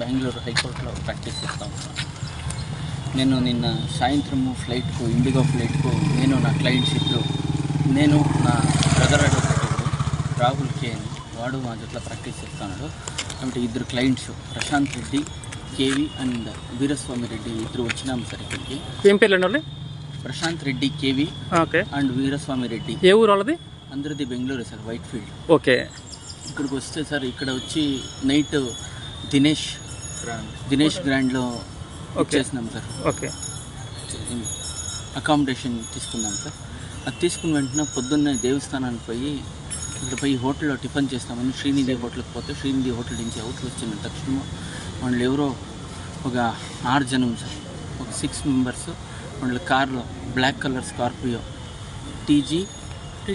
బెంగళూరు హైకోర్టులో ప్రాక్టీస్ చేస్తా. ఉంటాను నేను నిన్న సాయంత్రము ఫ్లైట్కు ఇండిగో ఫ్లైట్కు నేను నా క్లయింట్ షిప్లో నేను నా బ్రదర్ అడ్వకేట్ రాహుల్ కే అని వాడు మా జట్ల ప్రాక్టీస్ చేస్తున్నాడు. కాబట్టి ఇద్దరు clients Prashanth Reddy KV and Veeraswamy Reddy ఇద్దరు వచ్చినాము సార్ ఇక్కడికి. ఏం పేర్లండి Prashanth Reddy KV okay. And Veeraswamy Reddy. ఏ ఊరు వాళ్ళది? అందరిది Bengaluru sir Whitefield okay. ఇక్కడికి వస్తే సార్ ఇక్కడ వచ్చి నైట్ దినేష్ దినేష్ గ్రాండ్లో ఓకే. చేసినాం సార్. ఓకే. అకామిడేషన్ తీసుకున్నాం సార్. అది తీసుకున్న వెంటనే పొద్దున్నే దేవస్థానానికి పోయి ఇక్కడ పోయి హోటల్లో టిఫిన్ చేస్తామని శ్రీనిధి హోటల్కి పోతే శ్రీనిధి హోటల్ నుంచి అవుట్ వచ్చిన తక్షణం వాళ్ళు ఎవరో ఒక ఆరు జనం సార్ ఒక సిక్స్ మెంబర్స్ వాళ్ళ కార్లో black colour Scorpio TG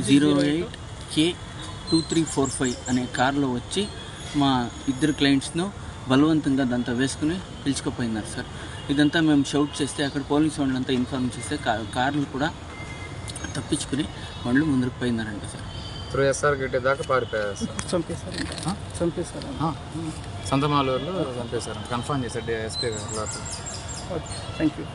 zero eight. K two three four five అనే కార్లో వచ్చి మా ఇద్దరు క్లయింట్స్ను బలవంతంగా దాంతో వేసుకుని పిలుచుకుపోయినారు సార్. ఇదంతా మేము షౌట్ చేస్తే అక్కడ పోలీస్ వాళ్ళంతా ఇన్ఫార్మ్ చేస్తే కార్లు కూడా తప్పించుకుని వాళ్ళు ముందుకు పోయినారంట సార్. త్రూ ఎస్ఆర్ గిట్టి దాకా పారిపోయారు చంపేశారు చంపేశారు సంతమాలూరులో చంపేశారు కన్ఫర్మ్ చేశాడు ఎస్పీ గారు. Okay thank you